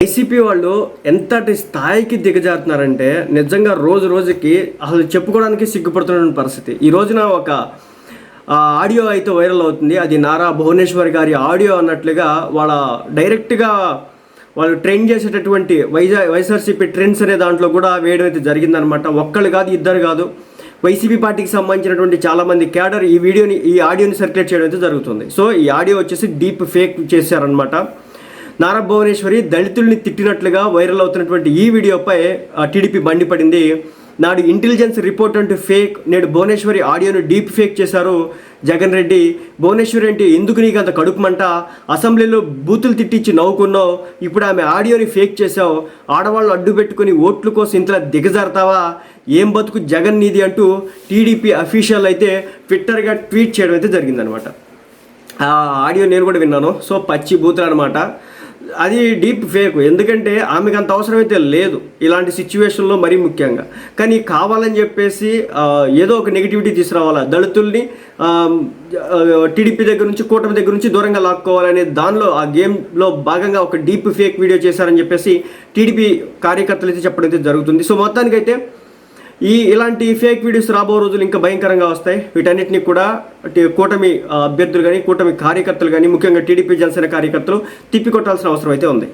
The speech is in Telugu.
వైసీపీ వాళ్ళు ఎంతటి స్థాయికి దిగజారుతున్నారంటే నిజంగా రోజు రోజుకి అసలు చెప్పుకోవడానికి సిగ్గుపడుతున్న పరిస్థితి. ఈ రోజున ఒక ఆడియో అయితే వైరల్ అవుతుంది. అది నారా భువనేశ్వర్ గారి ఆడియో అన్నట్లుగా వాళ్ళ డైరెక్ట్గా వాళ్ళు ట్రెండ్ చేసేటటువంటి వైజా వైఎస్ఆర్సీపీ ట్రెండ్స్ అనే దాంట్లో కూడా వేయడం అయితే జరిగిందనమాట ఒక్కళ్ళు కాదు ఇద్దరు కాదు. వైసీపీ పార్టీకి సంబంధించినటువంటి చాలామంది క్యాడర్ ఈ వీడియోని ఈ ఆడియోని సర్క్యులేట్ చేయడం అయితే జరుగుతుంది. సో ఈ ఆడియో వచ్చేసి డీప్ ఫేక్ చేశారనమాట నారా భువనేశ్వరి దళితుల్ని తిట్టినట్లుగా వైరల్ అవుతున్నటువంటి ఈ వీడియోపై టీడీపీ మండిపడింది నాడు ఇంటెలిజెన్స్ రిపోర్ట్ అంటూ ఫేక్ నేడు భువనేశ్వరి ఆడియోను డీప్ ఫేక్ చేశారు జగన్ రెడ్డి. భువనేశ్వరి అంటే ఎందుకు నీకు అంత కడుపుమంట అసెంబ్లీలో బూతులు తిట్టించి నవ్వుకున్నావు. ఇప్పుడు ఆమె ఆడియోని ఫేక్ చేశావు. ఆడవాళ్ళు అడ్డు పెట్టుకుని ఓట్ల కోసం ఇంతలా దిగజారుతావా? ఏం బతుకు జగన్ నీది అంటూ టీడీపీ అఫీషియల్ అయితే ట్విట్టర్గా ట్వీట్ చేయడం అయితే జరిగిందనమాట. ఆ ఆడియో నేను కూడా విన్నాను. సో పచ్చి బూతులు అనమాట అది డీప్ ఫేక్. ఎందుకంటే ఆమెకు అంత అవసరమైతే లేదు. ఇలాంటి సిచ్యువేషన్లో మరీ ముఖ్యంగా. కానీ కావాలని చెప్పేసి ఏదో ఒక నెగిటివిటీ తీసుకురావాలా? దళితుల్ని టీడీపీ దగ్గర నుంచి కూటమి దగ్గర నుంచి దూరంగా లాక్కోవాలనే దానిలో ఆ గేమ్లో భాగంగా ఒక డీప్ ఫేక్ వీడియో చేశారని చెప్పేసి టీడీపీ కార్యకర్తలు అయితే చెప్పడం అయితే జరుగుతుంది. సో మొత్తానికైతే ఈ ఇలాంటి ఫేక్ వీడియోస్ రాబో రోజులు ఇంకా భయంకరంగా వస్తాయి. వీటన్నిటిని కూడా కూటమి అభ్యర్థులు కానీ కూటమి కార్యకర్తలు కానీ ముఖ్యంగా టీడీపీ జనసేన కార్యకర్తలు తిప్పికొట్టాల్సిన అవసరం అయితే ఉంది.